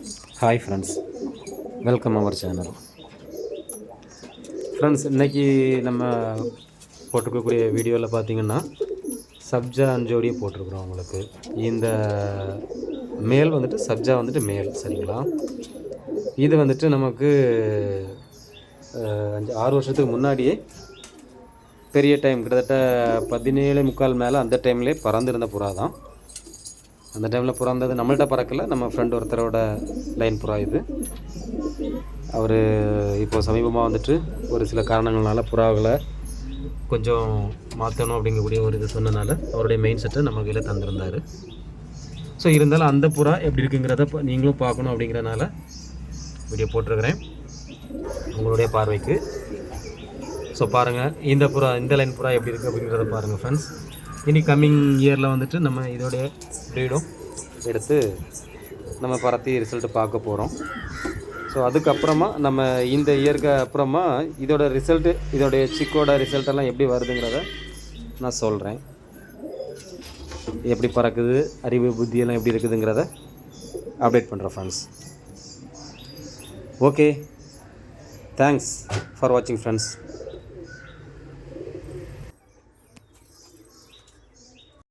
Hi friends welcome our channel friends இன்றைக்கி நம்ம போட்டிருக்கக்கூடிய வீடியோவில் பார்த்தீங்கன்னா சப்ஜா அஞ்சோடியே போட்டிருக்குறோம் உங்களுக்கு. இந்த மேல் வந்துட்டு சப்ஜா வந்துட்டு மேல் சரிங்களா? இது வந்துட்டு நமக்கு அஞ்சு ஆறு வருஷத்துக்கு முன்னாடியே பெரிய டைம் கிட்டத்தட்ட பதினேழு முக்கால் மேலே அந்த டைம்லேயே பறந்துருந்த புறா தான் அந்த டைமில் பிறந்தது நம்மள்கிட்ட பறக்கல. நம்ம ஃப்ரெண்ட் ஒருத்தரோட லைன் புறா இது. அவர் இப்போ சமீபமாக வந்துட்டு ஒரு சில காரணங்களால் புறாக்களை கொஞ்சம் மாற்றணும் அப்படிங்கக்கூடிய ஒரு இது சொன்னனால அவருடைய மெயின் செட்டை நம்ம கையில் தந்திருந்தார். ஸோ இருந்தாலும் அந்த புறா எப்படி இருக்குங்கிறத நீங்களும் பார்க்கணும் அப்படிங்கிறனால வீடியோ போட்டிருக்கிறேன். உங்களுடைய பார்வைக்கு. ஸோ பாருங்கள் இந்த புறா இந்த லைன் புறா எப்படி இருக்குது அப்படிங்கிறத பாருங்கள் ஃப்ரெண்ட்ஸ் இனி கம்மிங் இயரில் வந்துட்டு நம்ம இதோடைய ப்ரீடும் எடுத்து நம்ம பரத்தி ரிசல்ட்டு பார்க்க போகிறோம் ஸோ அதுக்கப்புறமா நம்ம இந்த இயருக்கு அப்புறமா இதோட ரிசல்ட்டு இதோடைய சிக்கோட ரிசல்ட்டெல்லாம் எப்படி வருதுங்கிறத நான் சொல்கிறேன் எப்படி பறக்குது அறிவு புத்தியெல்லாம் எப்படி இருக்குதுங்கிறத அப்டேட் பண்ணுறேன் ஃப்ரெண்ட்ஸ் ஓகே தேங்க்ஸ் ஃபார் வாட்சிங் ஃப்ரெண்ட்ஸ்